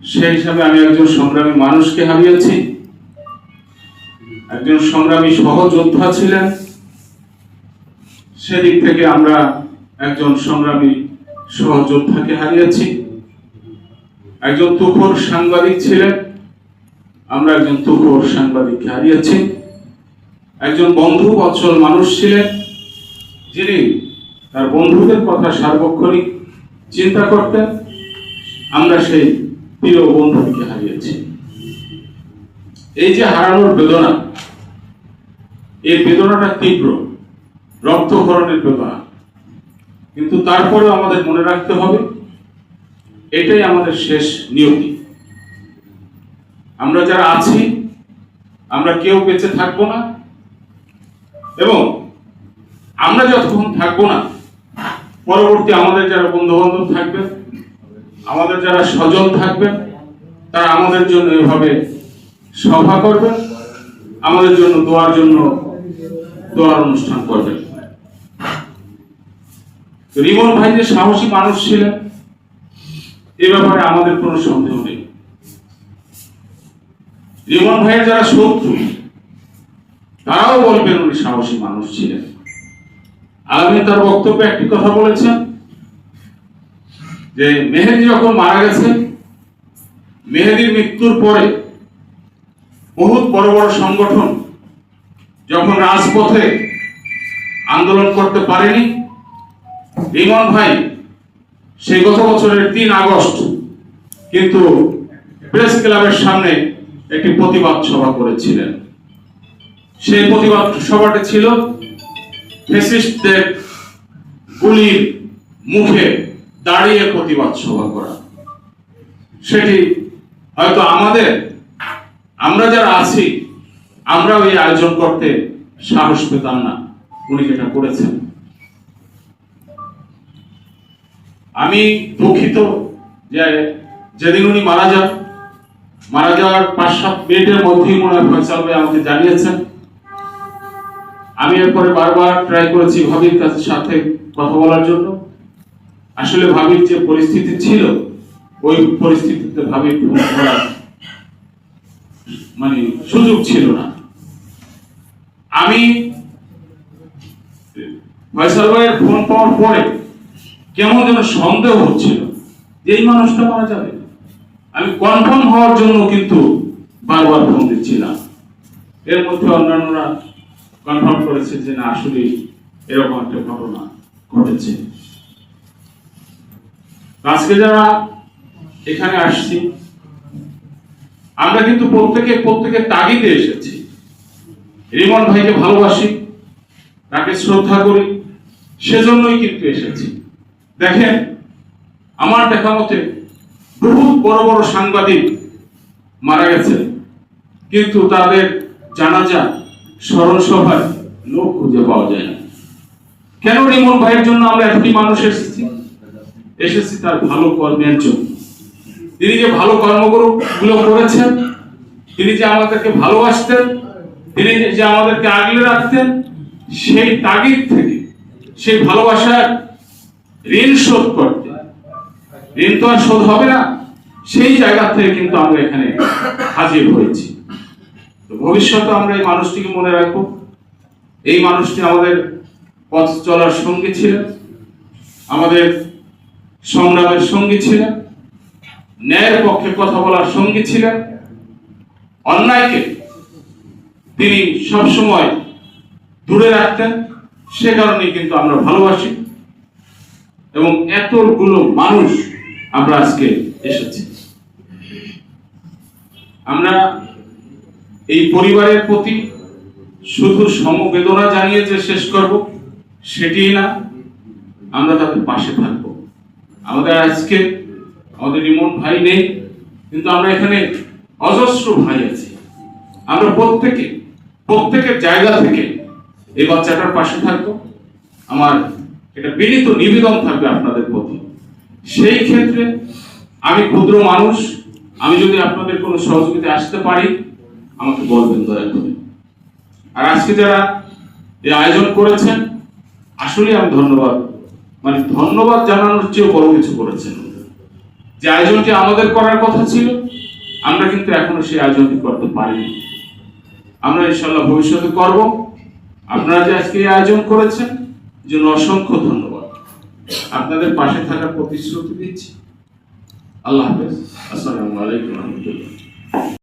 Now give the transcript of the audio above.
সেই হিসাবে আমি একজন সংগ্রামী মানুষকে হারিয়েছি। একজন সংগ্রামী সহযোদ্ধা ছিলেন। সেদিক থেকে আমরা একজন সংগ্রামী সহযোদ্ধাকে হারিয়েছি। একজন তুখোর সাংবাদিক ছিলেন। আমরা একজন তুখোর সাংবাদিককে হারিয়েছি। একজন বন্ধু বৎসল মানুষ ছিলেন, যিনি তার বন্ধুদের কথা সার্বক্ষণিক চিন্তা করতেন। আমরা সেই প্রিয় বন্ধুকে হারিয়েছি। এই যে হারানোর বেদনা, এই বেদনাটা তীব্র, রক্তক্ষরণের বেদনা। কিন্তু আমাদের মনে রাখতে হবে, এটাই আমাদের শেষ নিয়তি। আমরা যারা আছি, আমরা কেউ বেঁচে থাকব না, এবং আমরা যতক্ষণ থাকব না, পরবর্তী আমাদের যারা বন্ধু বান্ধব থাকবে আমাদের যারা স্বজন থাকবেন, তারা আমাদের জন্য এভাবে সভা করবেন, আমাদের জন্য দোয়ার জন্য দোয়ার অনুষ্ঠান করবেন। রিমন ভাই যে সাহসী মানুষ ছিলেন, এ ব্যাপারে আমাদের কোনো সন্দেহ নেই। রিমন ভাইয়ের যারা শত্রু, তারাও বলবেন উনি সাহসী মানুষ ছিলেন। আলমী তার বক্তব্যে একটি কথা বলেছেন যে মেহেদি যখন মারা গেছে, মেহেদির মৃত্যুর পরে বহুত বড় বড় সংগঠন যখন রাজপথে আন্দোলন করতে পারেনি রিমন ভাই সেই গত বছরের তিন আগস্ট কিন্তু প্রেস ক্লাবের সামনে একটি প্রতিবাদ সভা করেছিলেন। সেই প্রতিবাদ সভাটি ছিল ফেসিস্টদের গুলির মুখে। দাঁড়িয়ে প্রতিবাদ সভা করা। সেটি হয়তো আমাদের, আমরা যারা আছি আমরা ওই আয়োজন করতে সাহস পেতাম না, উনি যেটা করেছেন। আমি দুঃখিত যে যেদিন উনি মারা যান, মারা যাওয়ার পাঁচ সাত মিনিটের মধ্যেই মনে হয় ফয়সাল ভাই আমাকে জানিয়েছেন। আমি এরপরে বারবার ট্রাই করেছি ভাবির কাছে সাথে কথা বলার জন্য। আসলে ভাবির যে পরিস্থিতি ছিল, ওই পরিস্থিতিতে ভাবির করার মানে সুযোগ ছিল না। আমি ফয়সাল ভাইয়ের ফোন পাওয়ার পরে কেমন যেন সন্দেহ হচ্ছিল যে এই মানুষটা মারা যাবে। আমি কনফার্ম হওয়ার জন্য কিন্তু বারবার ফোন দিচ্ছিলাম। এর মধ্যে অন্যান্যরা কনফার্ম করেছে যে না আসলে এরকম একটা ঘটনা ঘটেছে। আজকে যারা এখানে আসছি, আমরা কিন্তু প্রত্যেকে প্রত্যেকের তাগিদে এসেছি। রিমন ভাইকে ভালোবাসি, তাকে শ্রদ্ধা করি, সেজন্যই কিন্তু এসেছি। দেখেন, আমার দেখা মতে বহু বড় বড় সাংবাদিক মারা গেছে কিন্তু তাদের জানাজা স্মরণ সভায় লোক খুঁজে পাওয়া যায় না। কেন রিমন ভাইয়ের জন্য আমরা এতটি মানুষ এসেছি? এসেছি তার ভালো কর্মের জন্য। তিনি যে ভালো কর্মগুলো গুলো করেছেন, তিনি যে আমাদেরকে ভালোবাসতেন, তিনি যে আমাদেরকে আগলে রাখতেন, সেই তাগিদ থেকে, সেই ভালোবাসার ঋণ শোধ করতে। ঋণ তো আর শোধ হবে না, সেই জায়গা থেকে কিন্তু আমরা এখানে হাজির হয়েছি। তো ভবিষ্যতে আমরা এই মানুষটিকে মনে রাখব। এই মানুষটি আমাদের পথ চলার সঙ্গী ছিলেন। আমাদের সংগ্রামের সঙ্গী ছিলেন, ন্যায়ের পক্ষে কথা বলার সঙ্গী ছিলেন, অন্যায়কে তিনি সবসময় দূরে রাখতেন, সে কারণেই কিন্তু আমরা ভালোবাসি এবং এতগুলো মানুষ আমরা আজকে এসেছি। আমরা এই পরিবারের প্রতি শুধু সমবেদনা জানিয়ে যে শেষ করব সেটি না, আমরা তাদের পাশে থাকব। আমাদের আজকে আমাদের রিমন ভাই নেই, কিন্তু আমরা এখানে অজস্র ভাই আছি। আমরা প্রত্যেকে, প্রত্যেকের জায়গা থেকে এই বাচ্চাটার পাশে থাকব। আমার এটা বিনীত নিবেদন থাকবে আপনাদের প্রতি। সেই ক্ষেত্রে আমি ক্ষুদ্র মানুষ, আমি যদি আপনাদের কোনো সহযোগিতা আসতে পারি, আমাকে বলবেন দয়া করে। আর আজকে যারা এই আয়োজন করেছেন আসলে আমি ধন্যবাদ মানে ধন্যবাদ জানানোর চেয়েও বড় কিছু করেছেন। যে আয়োজনটি আমাদের করার কথা ছিল, আমরা কিন্তু এখনও সেই আয়োজনটি করতে পারিনি। আমরা ইনশাল্লাহ ভবিষ্যতে করব। আপনারা যে আজকে এই আয়োজন করেছেন জন্য অসংখ্য ধন্যবাদ। আপনাদের পাশে থাকার প্রতিশ্রুতি দিচ্ছি। আল্লাহ হাফেজ। আসসালামু আলাইকুম রহমতুল্লাহ।